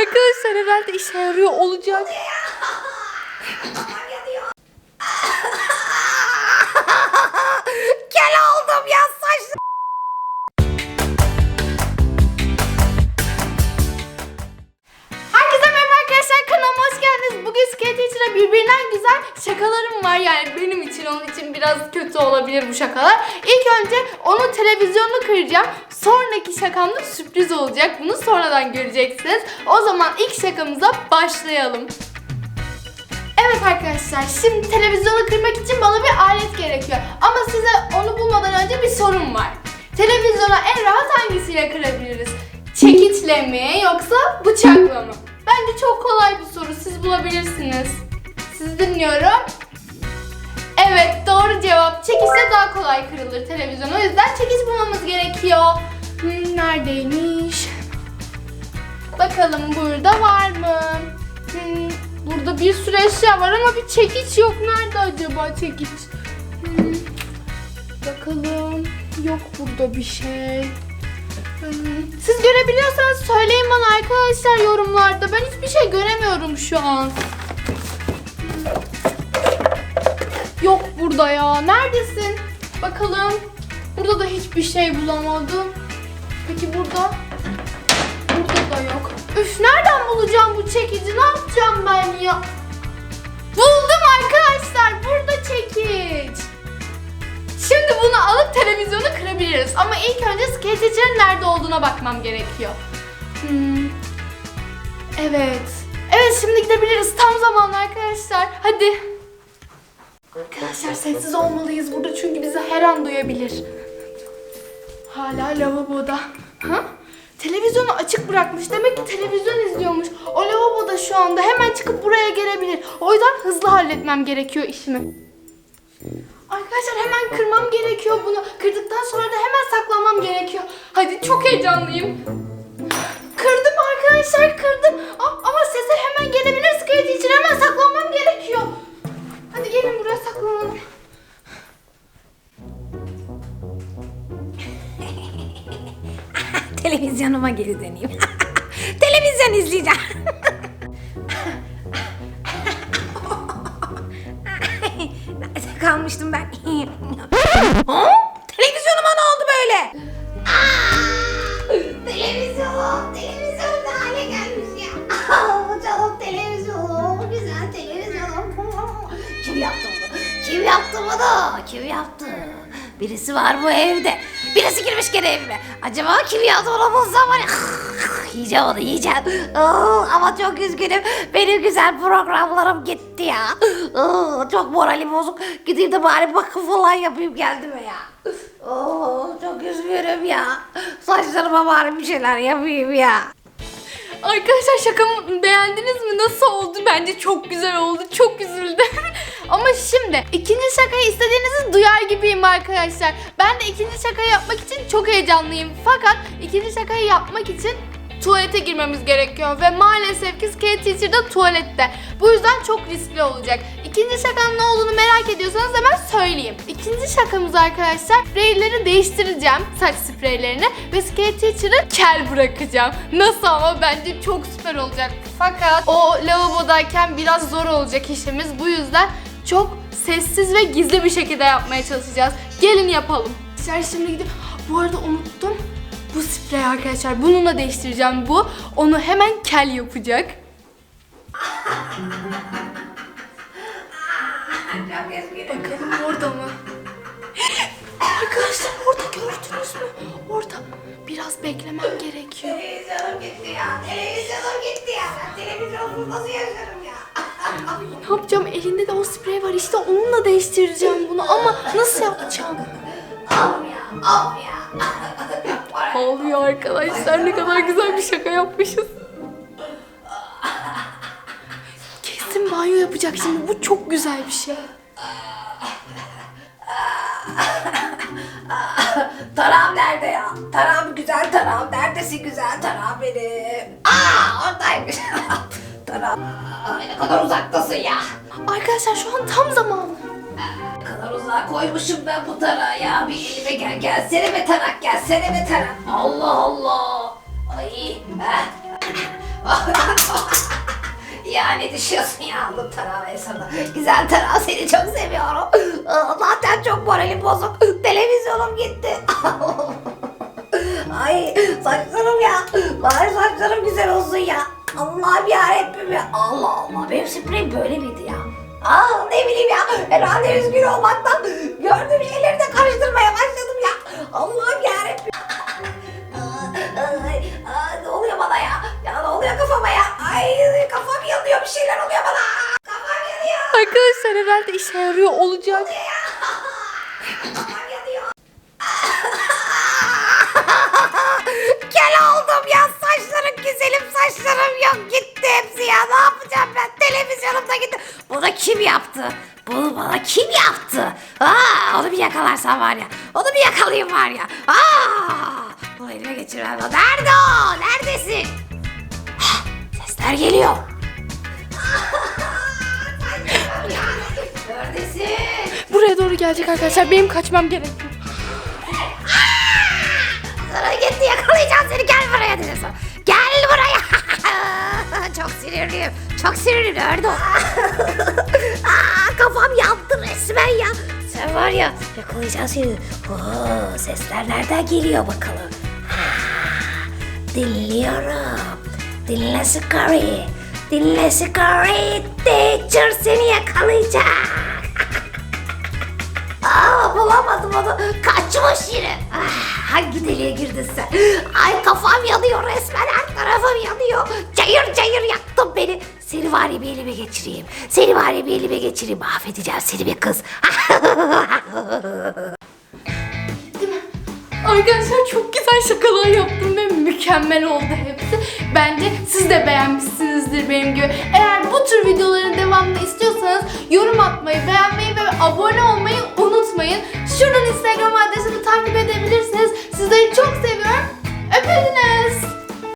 Arkadaşlar herhalde işe yarıyor olacak. Kel oldum ya saçlı. Herkese merhaba arkadaşlar kanalıma hoş geldiniz. Bugün Skate Teacher'a birbirinden güzel şakalarım var. Yani benim için onun için biraz kötü olabilir bu şakalar. İlk önce onun televizyonunu kıracağım. Sonraki şakam da sürpriz olacak. Bunu sonradan göreceksiniz. O zaman ilk şakamıza başlayalım. Evet arkadaşlar şimdi televizyonu kırmak için bana bir alet gerekiyor. Ama size onu bulmadan önce bir sorun var. Televizyona en rahat hangisiyle kırabiliriz? Çekiçle mi yoksa bıçakla mı? Bence çok kolay bir soru siz bulabilirsiniz. Sizi dinliyorum. Evet doğru cevap. Çekiçle daha kolay kırılır televizyon. O yüzden çekiç bulmamız gerekiyor. Hmm, neredeymiş? Bakalım burada var mı? Hmm, burada bir sürü eşya var ama bir çekiç yok. Nerede acaba çekiç? Hmm, bakalım. Yok burada bir şey. Hmm, Siz görebiliyorsanız söyleyin bana arkadaşlar yorumlarda. Ben hiçbir şey göremiyorum şu an. Burada ya. Neredesin? Bakalım. Burada da hiçbir şey bulamadım. Peki burada? Burada da yok. Üf nereden bulacağım bu çekici? Ne yapacağım ben ya? Buldum arkadaşlar. Burada çekiç. Şimdi bunu alıp televizyonu kırabiliriz. Ama ilk önce sketch'in nerede olduğuna bakmam gerekiyor. Hmm. Evet. Evet şimdi gidebiliriz. Tam zamanı arkadaşlar. Hadi. Arkadaşlar sessiz olmalıyız burada çünkü bizi her an duyabilir. Hala lavaboda. Ha? Televizyonu açık bırakmış. Demek ki televizyon izliyormuş. O lavaboda şu anda. Hemen çıkıp buraya gelebilir. O yüzden hızlı halletmem gerekiyor işimi. Arkadaşlar hemen kırmam gerekiyor bunu. Kırdıktan sonra da hemen saklamam gerekiyor. Hadi çok heyecanlıyım. Kırdım arkadaşlar kırdım. Televizyonuma geri döneyim. Televizyon izleyeceğim. Nerede kalmıştım ben? Ha? Televizyonuma ne oldu böyle? Televizyonum, televizyon ne hale gelmiş ya. Canım televizyonum, güzel televizyonum. Kim yaptı bunu? Kim yaptı bunu? Kim yaptı? Birisi var bu evde. Birisi girmiş gene evime. Acaba kim yaptı onu bulsam var ya. Yiyeceğim onu yiyeceğim. Ama çok üzgünüm. Benim güzel programlarım gitti ya. Çok moralim bozuk. Gideyim de bari bakım falan yapayım kendime ya. Çok üzgünüm ya. Saçlarıma bari bir şeyler yapayım ya. Arkadaşlar şakamı beğendiniz mi? Nasıl oldu? Bence çok güzel oldu. Çok üzüldüm. Ama şimdi ikinci şakayı istediğinizi duyar gibiyim arkadaşlar. Ben de ikinci şakayı yapmak için çok heyecanlıyım. Fakat ikinci şakayı yapmak için tuvalete girmemiz gerekiyor ve maalesef ki skate teacher da tuvalette. Bu yüzden çok riskli olacak. İkinci şakanın ne olduğunu merak ediyorsanız hemen söyleyeyim. İkinci şakamız arkadaşlar spreyleri değiştireceğim saç spreylerini ve skate teacher'ı kel bırakacağım. Nasıl ama bence çok süper olacak. Fakat o lavabodayken biraz zor olacak işimiz. Bu yüzden çok sessiz ve gizli bir şekilde yapmaya çalışacağız. Gelin yapalım. Arkadaşlar şimdi gidip bu arada unuttum. Bu sprey arkadaşlar bununla değiştireceğim bu. Onu hemen kel yapacak. Bakalım orada mı? Arkadaşlar orada gördünüz mü? Orada biraz beklemem gerekiyor. Televizyonum gitti ya. Televizyonum gitti ya. Ben televizyonsuz nasıl yaşarım ya? Ne yapacağım? Elinde de o sprey var. İşte onunla değiştireceğim bunu ama nasıl yapacağım? Ağlıyor arkadaşlar. Ne kadar güzel bir şaka yapmışız. Kesin banyo yapacak şimdi. Bu çok güzel bir şey. Tarağım nerede ya? Tarağım güzel tarağım. Neredesin güzel tarağım benim? Aa oradaymış. Aa, ne kadar uzaktasın ya. Arkadaşlar şu an tam zamanı. Ne kadar uzağa koymuşum ben bu tarağı ya. Bir elime gel. Gelsene be tarak. Gelsene be tarak. Allah Allah. Ay. heh. ne düşüyorsun ya? Bu tarağı sana. Güzel tarağı seni çok seviyorum. Zaten çok moralim bozuk. Televizyonum gitti. Ay saçlarım ya. Bari saçlarım güzel olsun ya. Allah'ım yarabbim ya. Allah Allah benim spreyim böyle miydi ya? Aa ne bileyim ya. Herhalde üzgün olmaktan gördüğüm şeyleri de karıştırmaya başladım ya. Allah'ım yarabbim. Aa, aa, ne oluyor bana ya? Ya ne oluyor kafama ya? Ay kafam yanıyor bir şeyler oluyor bana. Kafam yanıyor. Arkadaşlar herhalde işe yarıyor olacak. Yanıyor. Kel saçlarım yok gitti hepsi ya ne yapacağım ben televizyonum da gitti. Bunu kim yaptı? Bunu bana kim yaptı? Aa, onu bir yakalarsam var ya onu bir yakalayayım var ya. Aa, bunu elime geçirmem lazım. Nerede o? Neredesin? Hah, Sesler geliyor. Neredesin? Buraya doğru gelecek arkadaşlar. Benim kaçmam gerekiyor. Sana gitti yakalayacağım seni gel buraya dedim sana. Buraya. Çok sinirliyim. Çok sinirliyim. O? Aa, kafam yandı resmen ya. Sen var ya yakalayacağım seni. Oo, sesler nereden geliyor bakalım. Ha, dinliyorum. Dinle Scary. Dinle Scary. Teacher seni yakalayacak. Aa bulamadım onu. Kaçmış yine. Ah, hangi deliğe girdin sen? Ay kafam yanıyor resmen tarafım yanıyor. Cayır cayır yaktın beni. Seni var bir elime geçireyim. Seni var bir elime geçireyim. Mahvedeceğim seni bir kız. Arkadaşlar çok güzel şakalar yaptım ve mükemmel oldu hepsi. Bence siz de beğenmişsinizdir benim gibi. Eğer bu tür videoların devamını istiyorsanız yorum atmayı, beğenmeyi ve abone olmayı